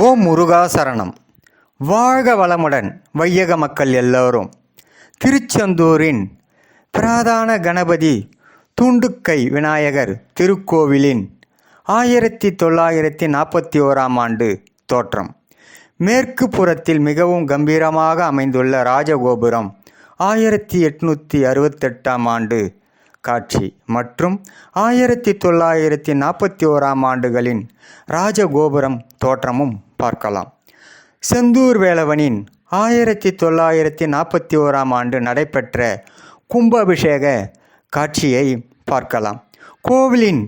ஓம் முருகா சரணம் வாழ்க வளமுடன் வையக மக்கள் எல்லோரும். திருச்செந்தூரின் பிரதான கணபதி துண்டுக்கை விநாயகர் திருக்கோவிலின் ஆயிரத்தி தொள்ளாயிரத்தி நாற்பத்தி ஓராம் ஆண்டு தோற்றம். மேற்கு புறத்தில் மிகவும் கம்பீரமாக அமைந்துள்ள ராஜகோபுரம் ஆயிரத்தி எட்நூற்றி அறுபத்தெட்டாம் ஆண்டு காட்சி மற்றும் ஆயிரத்தி தொள்ளாயிரத்தி நாற்பத்தி ஓராம் ஆண்டுகளின் ராஜகோபுரம் தோற்றமும் பார்க்கலாம். செந்தூர் வேலவனின் ஆயிரத்தி தொள்ளாயிரத்தி நாற்பத்தி ஓராம் ஆண்டு நடைபெற்ற கும்பாபிஷேக காட்சியை பார்க்கலாம். கோவிலின்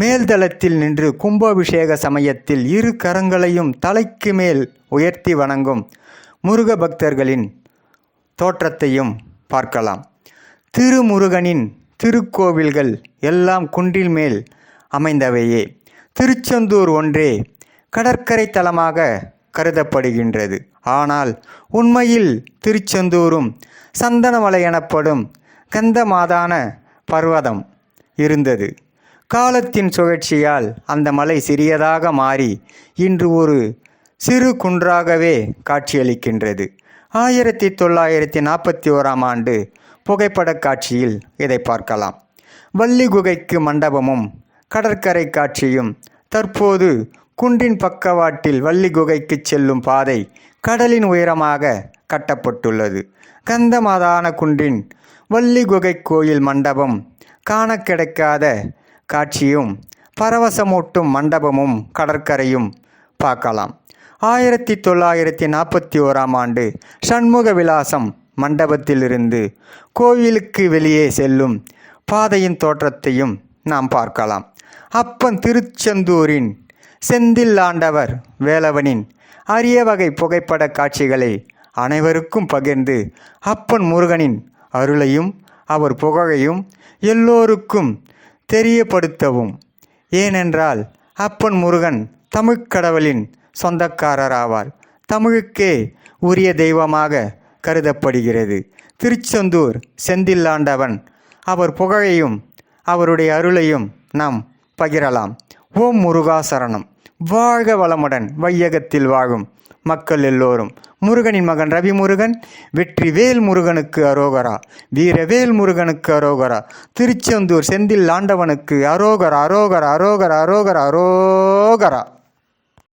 மேல்தளத்தில் நின்று கும்பாபிஷேக சமயத்தில் இரு கரங்களையும் தலைக்கு மேல் உயர்த்தி வணங்கும் முருக பக்தர்களின் தோற்றத்தையும் பார்க்கலாம். திருமுருகனின் திருக்கோவில்கள் எல்லாம் குன்றில் மேல் அமைந்தவையே. திருச்செந்தூர் ஒன்றே கடற்கரை தலமாக கருதப்படுகின்றது. ஆனால் உண்மையில் திருச்செந்தூரும் சந்தனமலை எனப்படும் கந்தமாதான பர்வதம் இருந்தது. காலத்தின் சுழற்சியால் அந்த மலை சிறியதாக மாறி இன்று ஒரு சிறு குன்றாகவே காட்சியளிக்கின்றது. ஆயிரத்தி தொள்ளாயிரத்தி நாற்பத்தி ஓராம் ஆண்டு புகைப்படக் காட்சியில் இதை பார்க்கலாம். வள்ளி குகைக்கு மண்டபமும் கடற்கரை காட்சியும் தற்போது குன்றின் பக்கவாட்டில் வள்ளி குகைக்கு செல்லும் பாதை கடலின் உயரமாக கட்டப்பட்டுள்ளது. கந்தமாதான குன்றின் வள்ளி குகை கோயில் மண்டபம் காண கிடைக்காத காட்சியும் பரவசமூட்டும் மண்டபமும் கடற்கரையும் பார்க்கலாம். ஆயிரத்தி தொள்ளாயிரத்தி நாற்பத்தி ஓராம் ஆண்டு சண்முக விலாசம் மண்டபத்திலிருந்து கோவிலுக்கு வெளியே செல்லும் பாதையின் தோற்றத்தையும் நாம் பார்க்கலாம். அப்பன் திருச்செந்தூரின் செந்தில் ஆண்டவர் வேலவனின் அரிய வகை புகைப்பட காட்சிகளை அனைவருக்கும் பகிர்ந்து அப்பன் முருகனின் அருளையும் அவர் புகழையும் எல்லோருக்கும் தெரியப்படுத்தவும். ஏனென்றால் அப்பன் முருகன் தமிழ்க்கடவுளின் சொந்தக்காரராவார். தமிழுக்கே உரிய தெய்வமாக கருதப்படுகிறது. திருச்செந்தூர் செந்தில்லாண்டவன். அவர் புகழையும் அவருடைய அருளையும் நாம் பகிரலாம். ஓம் முருகா சரணம். வாழ்க வளமுடன் வையகத்தில் வாழும் மக்கள் எல்லோரும். முருகனின் மகன் ரவி முருகன் வெற்றி வேல் முருகனுக்கு அரோகரா. வீரவேல் முருகனுக்கு அரோகரா. திருச்செந்தூர் செந்தில் ஆண்டவனுக்கு அரோகரா அரோகரா அரோகரா அரோகரா அரோகரா.